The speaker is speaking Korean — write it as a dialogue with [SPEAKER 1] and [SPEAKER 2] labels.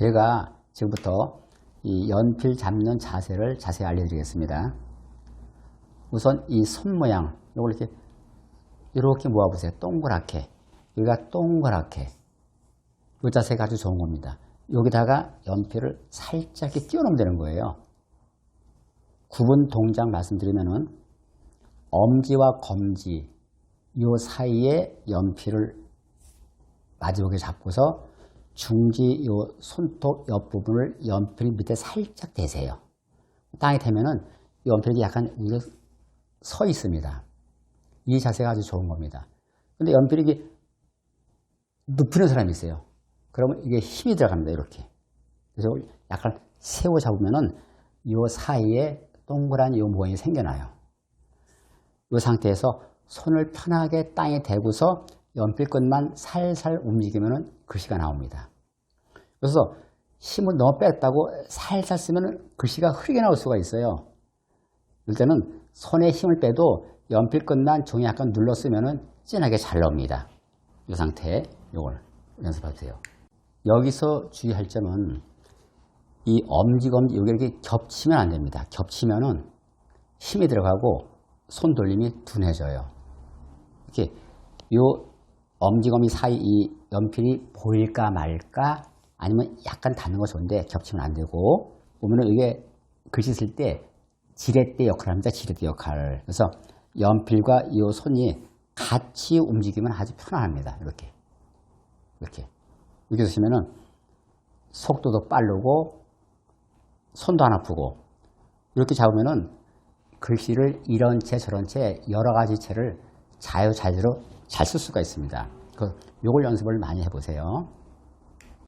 [SPEAKER 1] 제가 지금부터 이 연필 잡는 자세를 자세히 알려드리겠습니다. 우선 이 손 모양, 이걸 이렇게, 이렇게 모아보세요. 동그랗게. 여기가 동그랗게. 이 자세가 아주 좋은 겁니다. 여기다가 연필을 살짝 이렇게 띄워놓으면 되는 거예요. 구분 동작 말씀드리면은 엄지와 검지 요 사이에 연필을 마지막에 잡고서 중지 요 손톱 옆부분을 연필 밑에 살짝 대세요. 땅에 대면은 연필이 약간 위로 서 있습니다. 이 자세가 아주 좋은 겁니다. 근데 연필이 눕히는 사람이 있어요. 그러면 이게 힘이 들어갑니다. 이렇게. 그래서 약간 세워 잡으면은 요 사이에 동그란 요 모양이 생겨나요. 이 상태에서 손을 편하게 땅에 대고서 연필끝만 살살 움직이면 글씨가 나옵니다. 그래서 힘을 너무 뺐다고 살살 쓰면 글씨가 흐리게 나올 수가 있어요. 이럴 때는 손에 힘을 빼도 연필끝만 종이 약간 눌러 쓰면 진하게 잘 나옵니다. 이 상태에 이걸 연습하세요. 여기서 주의할 점은 이 엄지, 검지, 여기 이렇게 겹치면 안 됩니다. 겹치면은 힘이 들어가고 손 돌림이 둔해져요. 이렇게 요 엄지검이 사이 이 연필이 보일까 말까 아니면 약간 닿는 거 좋은데 겹치면 안 되고 보면은 이게 글씨 쓸 때 지렛대 역할을 합니다. 지렛대 역할을. 그래서 연필과 이 손이 같이 움직이면 아주 편안합니다. 이렇게. 이렇게. 이렇게 쓰시면은 속도도 빠르고 손도 안 아프고 이렇게 잡으면은 글씨를 이런 채 저런 채 여러 가지 채를 자유자재로 잘 쓸 수가 있습니다. 그 요걸 연습을 많이 해보세요.